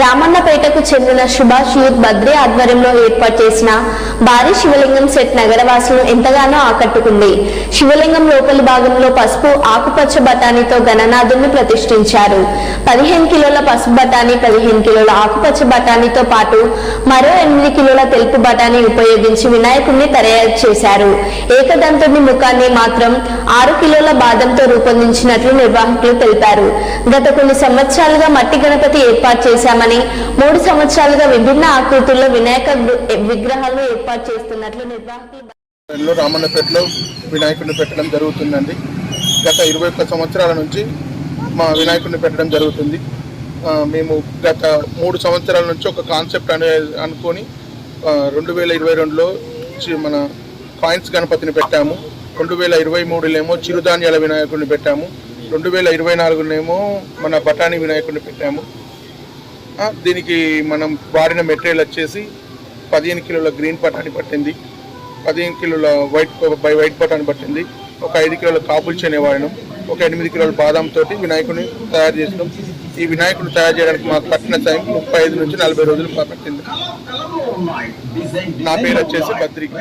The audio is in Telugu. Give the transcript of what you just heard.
రామన్నపేటకు చెందిన సుభాష్ యూత్ బద్రి ఆధ్వర్యంలో ఏర్పాటు చేసిన భారీ శివలింగం సెట్ నగరవాసులను ఎంతగానో ఆకట్టుకుంది. శివలింగం లోపలి భాగంలో పసుపు ఆకుపచ్చ బఠానీతో గణనాథుని ప్రతిష్ఠించారు. పదిహేను కిలోల పసుపు బఠానీ పదిహేను కిలోల ఆకుపచ్చ బఠానీతో పాటు మరో ఎనిమిది కిలోల తెలుపు బఠానీ ఉపయోగించి వినాయకుడిని తయారు చేశారు. ఏకదంతుని ముఖాన్ని మాత్రం ఆరు కిలోల బాదంతో రూపొందించినట్లు నిర్వాహకులు తెలిపారు. గత కొన్ని సంవత్సరాలుగా మట్టి గణపతి ఏర్పాటు చేశామని మూడు సంవత్సరాలుగా విభిన్న ఆకృతుల్లో వినాయక విగ్రహాలు ఏర్పాటు చేస్తున్నట్లు నిర్వాహకులు రామన్నపేటలో వినాయకుడిని పెట్టడం జరుగుతుందండి. గత ఇరవై ఒక్క సంవత్సరాల నుంచి మా వినాయకుడిని పెట్టడం జరుగుతుంది. మేము గత మూడు సంవత్సరాల నుంచి ఒక కాన్సెప్ట్ అనే అనుకొని రెండు వేల ఇరవై రెండులో మన కాయిన్స్ గణపతిని పెట్టాము. రెండు వేల ఇరవై మూడులేమో చిరుధాన్యాల వినాయకుడిని పెట్టాము. రెండు వేల ఇరవై నాలుగునేమో మన బఠానీ వినాయకుడిని పెట్టాము. దీనికి మనం వాడిన మెటీరియల్ వచ్చేసి పదిహేను కిలోల గ్రీన్ బఠానీ పట్టింది. పదిహేను కిలోల వైట్ బై వైట్ బఠానీ పట్టింది. ఒక ఐదు కిలోల కాపులు చెనే వాడినాం. ఒక ఎనిమిది కిలోల బాదం తోటి వినాయకుడిని తయారు చేసినాం. ఈ వినాయకుడు తయారు చేయడానికి మాకు పట్టిన టైం ముప్పై ఐదు నుంచి నలభై రోజులు పట్టింది. నా పేరు వచ్చేసి పత్రిక